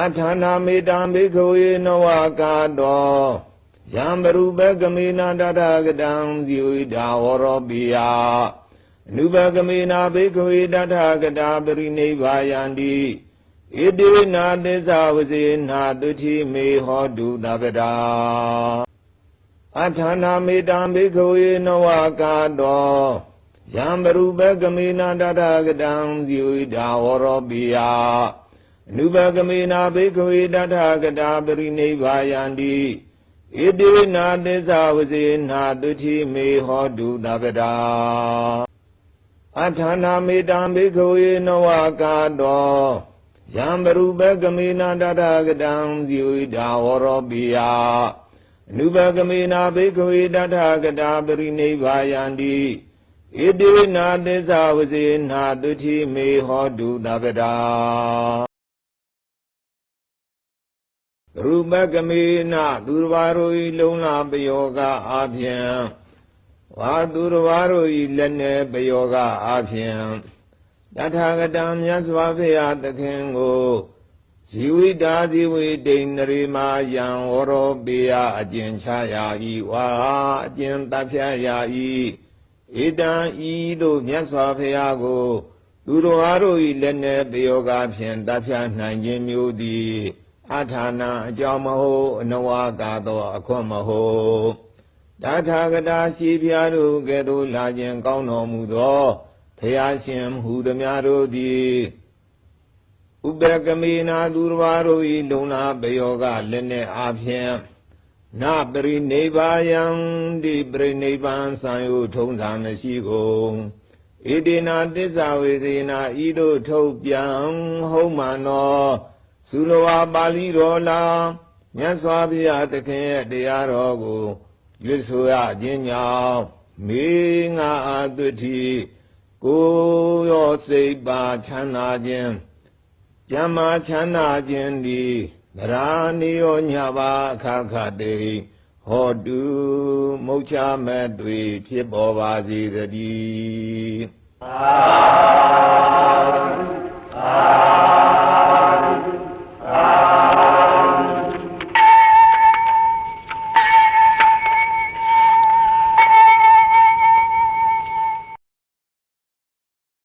အထာနာမေတံဘေခဝေနဝကာတောယံဘရုပကမေနာတတဂတံဇီဝိတာဝရောပိယအနုပကမေနာဘေခဝေတထဂတာပရိနိဗ္ဗာယန္တိဣတိနာသစ္စာဝစေနာတုတိမေဟောတုတဗ္ဗတာအထာနာမေတံဘေခဝေနဝကာတောယံဘရုပကမေနာတတဂတံဇီဝိတာဝရောပိယ အနုပကမေနာဘေခဝေတထဂတာပရိနိဗ္ဗာယန္တိဣတိနာသစ္စာဝစေနာတုတိမေဟောတုတဗ္ဗတာအထာနာမေတံဘေခဝေနဝကာတောယံဘရုပကမေနာတတဂတံဇီဝိတာဝရောပိယအနုပကမေနာဘေခဝေတထဂတာပရိနိဗ္ဗာယန္တိဣတိနာသစ္စာဝစေနာတုတိမေဟောတုတဗ္ဗတာ ရူပကမေနသူတော်ဘာတို့ဤလုံလာပယောဂအာဖြင့်ဝါသူတော်ဘာတို့ဤလက်နေပယောဂအာဖြင့်တထာဂတံမြတ်စွာဘုရားသခင်ကိုဇီဝိတာဇီဝိတိန်နရိမာယံဝရောပေယအကျဉ်ချရာဤဝါအကျဉ်တဖြတ်ရာဤဧတံဤတို့မြတ်စွာဘုရားကိုသူတော်အားတို့၏လက်နေပယောဂဖြင့်တဖြတ်နိုင်ခြင်းမျိုးသည် အထာနာအကြောင်းမဟုတ်အနဝကာသောအခွင့်မဟုတ်တထာဂတာရှိဖျားတို့ကဲ့သို့လာခြင်းကောင်းတော်မူသောဘုရားရှင်ဟူသည်များတို့သည်ဥပကမေနာသူတော်ဘာတို့၏လုံလာပယောဂလက်နေအားဖြင့်နပရိနိဗ္ဗာယံဒီပရိနိဗ္ဗာန်ဆံယုထုံးသာမရှိကုန်ဣတိနာတစ္ဆဝေစေနာဤသို့ထုတ်ပြန်ဟုတ်မှန်သော သုလဝါပါဠိတော်လာမြတ်စွာဘုရားသခင်ရဲ့တရားတော်ကိုရွတ်ဆိုရခြင်းကြောင့်မေငါအတုတိကိုယ်ရောစိတ်ပါချမ်းသာခြင်းကျမ်းမာချမ်းသာခြင်းသည်ဗရာနိယောညပါအခါခတေဟောတုမုတ်ချမဲ့တွေဖြစ်ပေါ်ပါစေတည်းသာ